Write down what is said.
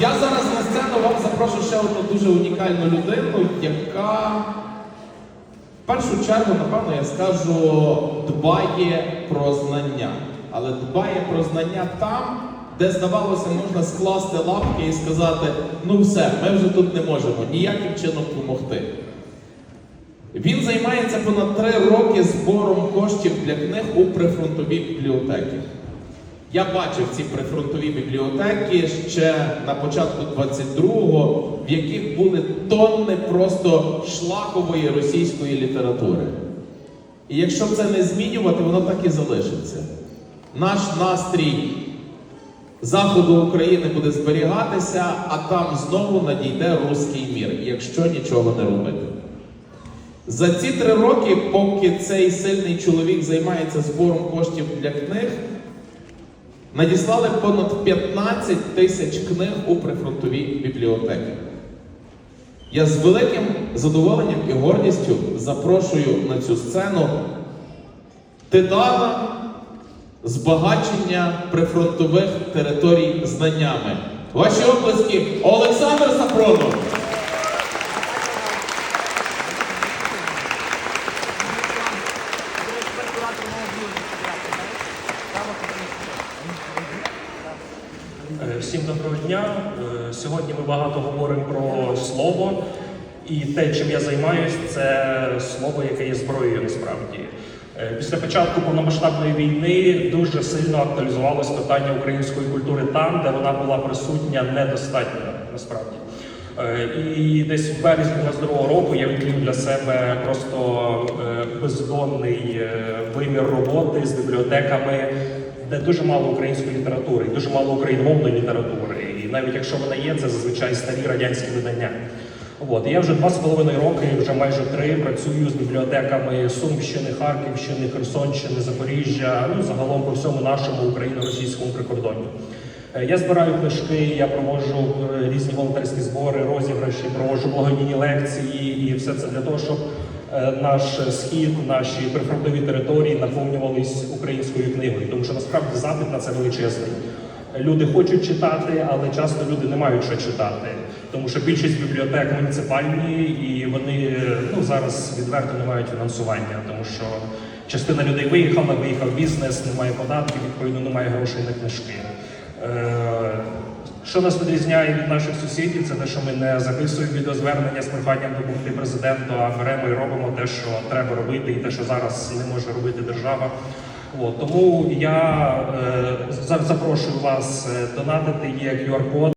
Я зараз на сцену вам запрошу ще одну дуже унікальну людину, яка в першу чергу, напевно, я скажу, дбає про знання. Але дбає про знання там, де, здавалося, можна скласти лапки і сказати: ну все, ми вже тут не можемо ніяким чином допомогти. Він займається понад три роки збором коштів для книг у прифронтовій бібліотеки. Я бачив ці прифронтові бібліотеки ще на початку 22-го, в яких були тонни просто шлакової російської літератури. І якщо це не змінювати, воно так і залишиться. Наш настрій заходу України буде зберігатися, а там знову надійде руський мір, якщо нічого не робити. За ці три роки, поки цей сильний чоловік займається збором коштів для книг, надіслали понад 15 тисяч книг у прифронтові бібліотеки. Я з великим задоволенням і гордістю запрошую на цю сцену титана збагачення прифронтових територій знаннями. Ваші оплески Олександр Сапронов. Е, Всім доброго дня. Е, Сьогодні ми багато говоримо про слово, і те, чим я займаюся, це слово, яке є зброєю насправді. Е, Після початку повномасштабної війни дуже сильно актуалізувалось питання української культури там, де вона була присутня недостатньо насправді. Е, І десь в березні 22 року я відкрив для себе просто бездонний вимір роботи з бібліотеками, де дуже мало української літератури, і дуже мало україномовної літератури. І навіть якщо вона є, це зазвичай старі радянські видання. От. Я вже два з половиною роки, вже майже три, працюю з бібліотеками Сумщини, Харківщини, Херсонщини, Запоріжжя, ну загалом по всьому нашому україно-російському прикордонні. Е, Я збираю книжки, я проводжу е, різні волонтерські збори, розіграші, проводжу благодійні лекції, і все це для того, щоб наш схід, наші прифронтові території наповнювались українською книгою, тому що насправді запит на це величезний. Люди хочуть читати, але часто люди не мають що читати, тому що більшість бібліотек муніципальні і вони е, ну зараз відверто не мають фінансування, тому що частина людей виїхала, виїхав бізнес, немає податків, відповідно немає грошей на книжки. Що нас відрізняє від наших сусідів, це те, що ми не записуємо відеозвернення з проханням допомогти президенту, а беремо і робимо те, що треба робити, і те, що зараз не може робити держава. От, тому я е, запрошую вас е, донатити є QR-код.